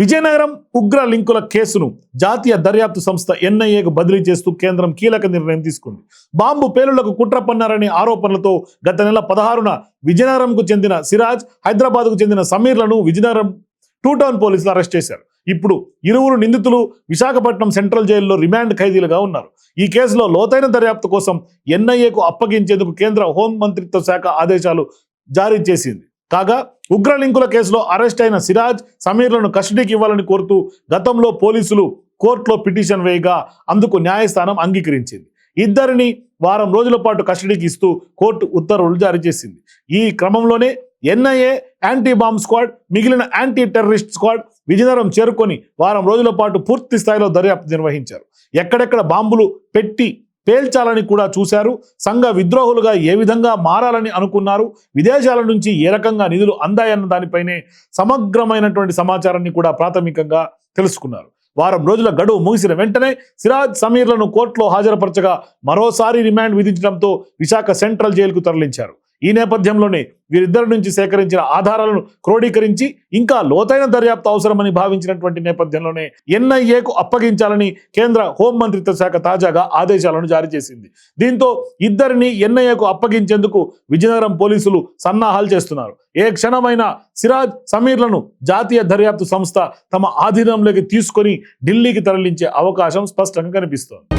విజయనగరం ఉగ్ర లింకుల కేసును జాతీయ దర్యాప్తు సంస్థ ఎన్ఐఏకు బదిలీ చేస్తూ కేంద్రం కీలక నిర్ణయం తీసుకుంది. బాంబు పేలుళ్ళకు కుట్ర పన్నారనే ఆరోపణలతో గత నెల పదహారున విజయనగరంకు చెందిన సిరాజ్ హైదరాబాద్కు చెందిన సమీర్లను విజయనగరం టూ టౌన్ పోలీసులు అరెస్ట్ చేశారు. ఇప్పుడు ఇరువురు నిందితులు విశాఖపట్నం సెంట్రల్ జైల్లో రిమాండ్ ఖైదీలుగా ఉన్నారు. ఈ కేసులో లోతైన దర్యాప్తు కోసం ఎన్ఐఏకు అప్పగించేందుకు కేంద్ర హోం మంత్రిత్వ శాఖ ఆదేశాలు జారీ చేసింది. కాగా ఉగ్ర లింకుల కేసులో అరెస్ట్ అయిన సిరాజ్ సమీర్లను కస్టడీకి ఇవ్వాలని కోరుతూ గతంలో పోలీసులు కోర్టులో పిటిషన్ వేయగా అందుకు న్యాయస్థానం అంగీకరించింది. ఇద్దరిని వారం రోజుల పాటు కస్టడీకి ఇస్తూ కోర్టు ఉత్తర్వులు జారీ చేసింది. ఈ క్రమంలోనే ఎన్ఐఏ యాంటీ బాంబ్ స్క్వాడ్ మిగిలిన యాంటీ టెర్రరిస్ట్ స్క్వాడ్ విజయనగరం చేరుకొని వారం రోజుల పాటు పూర్తి స్థాయిలో దర్యాప్తు నిర్వహించారు. ఎక్కడెక్కడ బాంబులు పెట్టి పేల్చాలని కూడా చూశారు. సంఘ విద్రోహులుగా ఏ విధంగా మారాలని అనుకున్నారు? విదేశాల నుంచి ఏ రకంగా నిధులు అందాయన్న దానిపైనే సమగ్రమైనటువంటి సమాచారాన్ని కూడా ప్రాథమికంగా తెలుసుకున్నారు. వారం రోజుల గడువు ముగిసిన వెంటనే సిరాజ్ సమీర్లను కోర్టులో హాజరుపరచగా మరోసారి రిమాండ్ విధించడంతో విశాఖ సెంట్రల్ జైలుకు తరలించారు. ఈ నేపథ్యంలోనే వీరిద్దరి నుంచి సేకరించిన ఆధారాలను క్రోడీకరించి ఇంకా లోతైన దర్యాప్తు అవసరమని భావించినటువంటి నేపథ్యంలోనే ఎన్ఐఏకు అప్పగించాలని కేంద్ర హోం మంత్రిత్వ శాఖ తాజాగా ఆదేశాలను జారీ చేసింది. దీంతో ఇద్దరిని ఎన్ఐఏకు అప్పగించేందుకు విజయనగరం పోలీసులు సన్నాహాలు చేస్తున్నారు. ఏ క్షణమైన సిరాజ్ సమీర్లను జాతీయ దర్యాప్తు సంస్థ తమ ఆధీనంలోకి తీసుకొని ఢిల్లీకి తరలించే అవకాశం స్పష్టంగా కనిపిస్తోంది.